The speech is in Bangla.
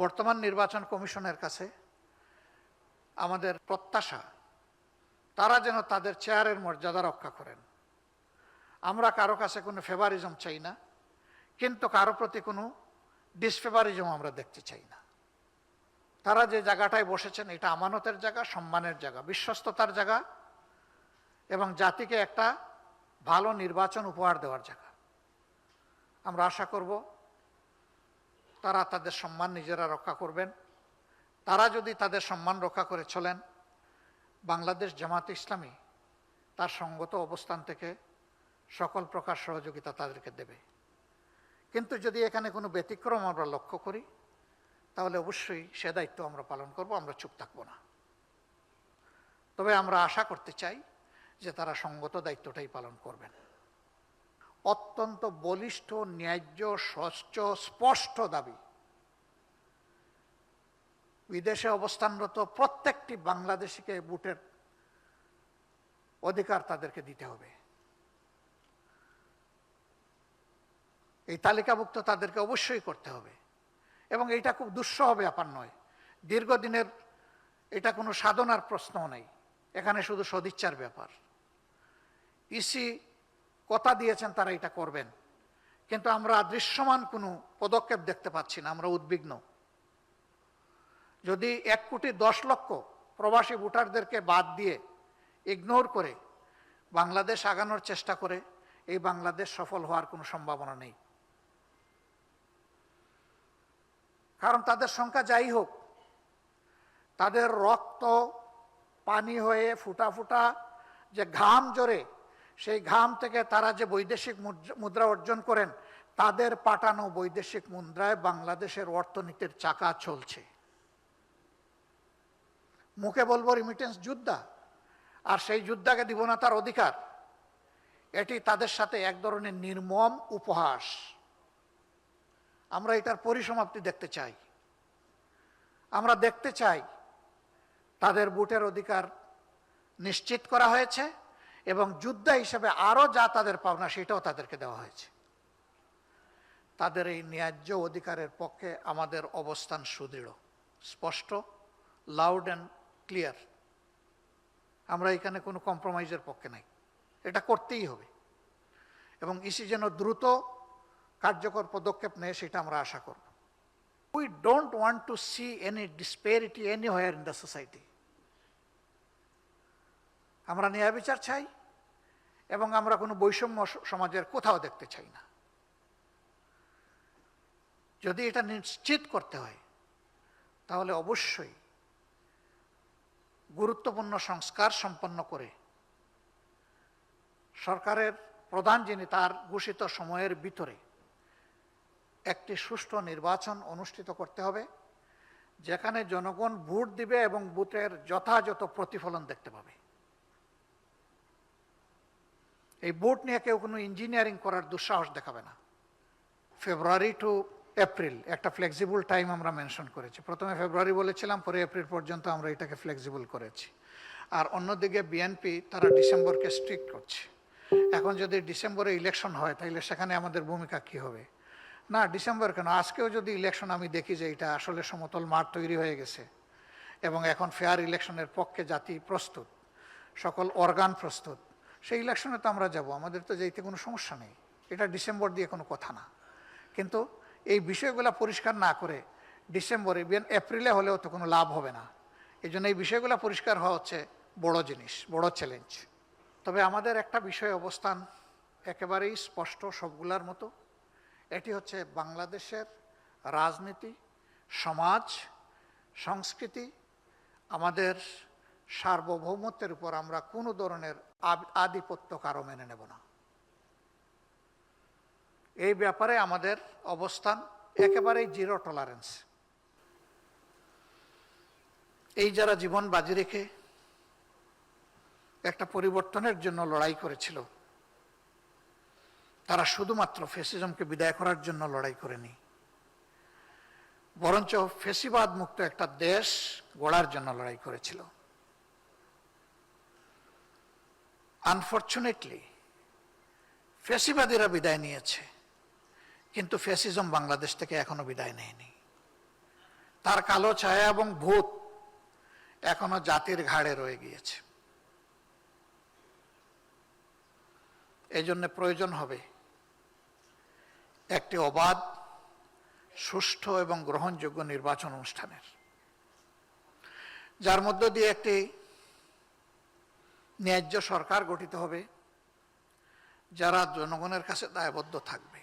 বর্তমান নির্বাচন কমিশনের কাছে আমাদের প্রত্যাশা, তারা যেন তাদের চেয়ারের মর্যাদা রক্ষা করেন। আমরা কারও কাছে কোনো ফেভারিজম চাই না, কিন্তু কারও প্রতি কোনো ডিসফেভারিজম আমরা দেখতে চাই না। তারা যে জায়গাটায় বসেছেন, এটা আমানতের জায়গা, সম্মানের জায়গা, বিশ্বস্ততার জায়গা এবং জাতিকে একটা ভালো নির্বাচন উপহার দেওয়ার জায়গা। আমরা আশা করব তারা তাদের সম্মান নিজেরা রক্ষা করবেন। তারা যদি তাদের সম্মান রক্ষা করে চলেন, বাংলাদেশ জামাত ইসলামী তার সঙ্গত অবস্থান থেকে সকল প্রকার সহযোগিতা তাদেরকে দেবে। কিন্তু যদি এখানে কোনো ব্যতিক্রম আমরা লক্ষ্য করি, তাহলে অবশ্যই সে দায়িত্ব আমরা পালন করব, আমরা চুপ থাকব না। তবে আমরা আশা করতে চাই যে তারা সঙ্গত দায়িত্বটাই পালন করবেন। অত্যন্ত বলিষ্ঠ, ন্যায্য, স্বচ্ছ, স্পষ্ট দাবি। বিদেশে অবস্থানরত প্রত্যেকটি বাংলাদেশিকে ভোটের অধিকার তাদেরকে দিতে হবে। এই তালিকাভুক্ত তাদেরকে অবশ্যই করতে হবে। এবং এটা খুব দুঃসহ ব্যাপার নয়। দীর্ঘদিনের এটা কোনো সাধনার প্রশ্নও নেই। এখানে শুধু সদিচ্ছার ব্যাপার। ইসি কথা দিয়েছেন তারা এটা করবেন। কিন্তু আমরা দৃশ্যমান কোনো পদক্ষেপ দেখতে পাচ্ছি না, আমরা উদ্বিগ্ন। যদি এক কোটি দশ লক্ষ প্রবাসী ভোটারদেরকে বাদ দিয়ে ইগনোর করে বাংলাদেশ আগানোর চেষ্টা করে, এই বাংলাদেশ সফল হওয়ার কোনো সম্ভাবনা নেই। কারণ তাদের সংখ্যা যাই হোক, তাদের রক্ত, পানি হয়ে ফুটা ফুটা যে ঘাম জোরে সেই ঘাম থেকে তারা যে বৈদেশিক মুদ্রা- অর্জন করেন, তাদের পাঠানো বৈদেশিক মুদ্রায় বাংলাদেশের অর্থনীতির চাকা চলছে। মুখে বলব রিমিটেন্স যোদ্ধা, আর সেই যোদ্ধাকে দিব না তার অধিকার। এটি তাদের সাথে এক ধরনের নির্মম উপহাস। আমরা এটার পরিসমাপ্তি দেখতে চাই। আমরা দেখতে চাই তাদের বুটের অধিকার নিশ্চিত করা হয়েছে। এবং যোদ্ধা হিসাবে আরও যা তাদের পাওনা, সেটাও তাদেরকে দেওয়া হয়েছে। তাদের এই ন্যায্য অধিকারের পক্ষে আমাদের অবস্থান সুদৃঢ়, স্পষ্ট লাউড অ্যান্ড ক্লিয়ার আমরা এখানে কোনো কম্প্রোমাইজের পক্ষে নাই। এটা করতেই হবে। এবং ইসি যেন দ্রুত কার্যকর পদক্ষেপ নেয়, সেটা আমরা আশা করব। We don't want to see any disparity anywhere in the society আমরা ন্যায় বিচার চাই এবং আমরা কোনো বৈষম্য সমাজের কোথাও দেখতে চাই না। যদি এটা নিশ্চিত করতে হয়, তাহলে অবশ্যই গুরুত্বপূর্ণ সংস্কার সম্পন্ন করে সরকারের প্রধান যিনি তার ঘোষিত সময়ের ভিতরে একটি সুষ্ঠু নির্বাচন অনুষ্ঠিত করতে হবে, যেখানে জনগণ ভোট দিবে এবং ভোটের যথাযথ প্রতিফলন দেখতে পাবে। এই বোট নিয়ে কেউ কোনো ইঞ্জিনিয়ারিং করার দুঃসাহস দেখাবে না। ফেব্রুয়ারি টু এপ্রিল একটা ফ্লেক্সিবল টাইম আমরা মেনশন করেছি। প্রথমে ফেব্রুয়ারি বলেছিলাম, পরে এপ্রিল পর্যন্ত আমরা এটাকে ফ্লেক্সিবল করেছি। আর অন্যদিকে বিএনপি তারা ডিসেম্বরকে স্ট্রিক্ট করছে। এখন যদি ডিসেম্বরে ইলেকশন হয় তাহলে সেখানে আমাদের ভূমিকা কি হবে? না ডিসেম্বর কেন? আজকেও যদি ইলেকশন আমি দেখি যে এটা আসলে সমতল মাঠ তৈরি হয়ে গেছে, এবং এখন ফেয়ার ইলেকশনের পক্ষে জাতি প্রস্তুত, সকল অর্গান প্রস্তুত সেই ইলেকশনে তো আমরা যাব, আমাদের তো যেতে কোনো সমস্যা নেই। এটা ডিসেম্বর দিয়ে কোনো কথা না। কিন্তু এই বিষয়গুলো পরিষ্কার না করে ডিসেম্বরে বিয়ান এপ্রিলে হলেও তো কোনো লাভ হবে না। এই জন্য এই বিষয়গুলো পরিষ্কার হওয়া হচ্ছে বড় জিনিস, বড় চ্যালেঞ্জ তবে আমাদের একটা বিষয় অবস্থান একেবারেই স্পষ্ট সবগুলার মতো। এটি হচ্ছে বাংলাদেশের রাজনীতি, সমাজ, সংস্কৃতি, আমাদের সার্বভৌমত্বের উপর আমরা কোনো ধরনের আধিপত্য কারও মেনে নেব না। এই ব্যাপারে আমাদের অবস্থান একেবারেই জিরো টলারেন্স এই যারা জীবন বাজি রেখে একটা পরিবর্তনের জন্য লড়াই করেছিল, তারা শুধুমাত্র ফেসিজমকে বিদায় করার জন্য লড়াই করেনি, বরঞ্চ ফেসিবাদ মুক্ত একটা দেশ গড়ার জন্য লড়াই করেছিল। আনফর্চুনেটলি ফ্যাসিবাদীরা বিদায় নিয়েছে, কিন্তু ফ্যাসিজম বাংলাদেশ থেকে এখনও বিদায় নেয়নি। তার কালো ছায়া এবং ভূত এখনও জাতির ঘাড়ে রয়ে গিয়েছে। এই জন্য প্রয়োজন হবে একটি অবাধ, সুষ্ঠু এবং গ্রহণযোগ্য নির্বাচন অনুষ্ঠানের। যার মধ্য দিয়ে একটি ন্যায্য সরকার গঠিত হবে যারা জনগণের কাছে দায়বদ্ধ থাকবে।